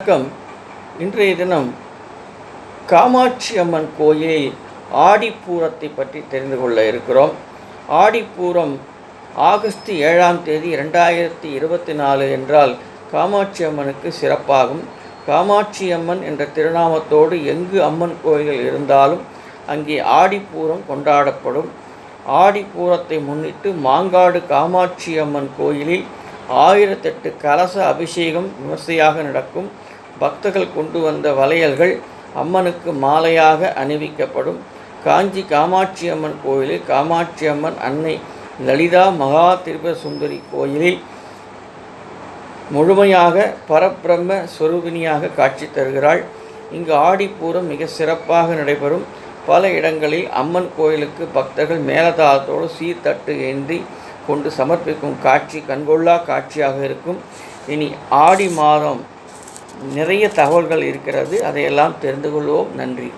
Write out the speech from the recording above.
வணக்கம். இன்றைய தினம் காமாட்சி அம்மன் கோயிலில் ஆடிப்பூரத்தை பற்றி தெரிந்து கொள்ள இருக்கிறோம். ஆடிப்பூரம் ஆகஸ்ட் ஏழாம் தேதி ரெண்டாயிரத்தி இருபத்தி நாலு என்றால் காமாட்சி அம்மனுக்கு சிறப்பாகும். காமாட்சி அம்மன் என்ற திருநாமத்தோடு எங்கு அம்மன் கோயில்கள் இருந்தாலும் அங்கே ஆடிப்பூரம் கொண்டாடப்படும். ஆடிப்பூரத்தை முன்னிட்டு மாங்காடு காமாட்சி அம்மன் கோயிலில் ஆயிரத்தெட்டு கலச அபிஷேகம் விமர்சையாக நடக்கும். பக்தர்கள் கொண்டு வந்த வளையல்கள் அம்மனுக்கு மாலையாக அணிவிக்கப்படும். காஞ்சி காமாட்சி அம்மன் கோயிலில் காமாட்சி அம்மன் அன்னை லலிதா மகா திருபசுந்தரி சுந்தரி கோயிலில் முழுமையாக பரபிரம்ம ஸ்வரூபிணியாக காட்சி தருகிறாள். இங்கு ஆடிப்பூரம் மிக சிறப்பாக நடைபெறும். பல இடங்களில் அம்மன் கோயிலுக்கு பக்தர்கள் மேலதாளத்தோடு சீர்தட்டு ஏந்தி கொண்டு சமர்ப்பிக்கும் காட்சி கண்கொள்ளா காட்சியாக இருக்கும். இனி ஆடி மாதம் நிறைய தகவல்கள் இருக்கிறது. அதையெல்லாம் தெரிந்து கொள்வோம். நன்றி.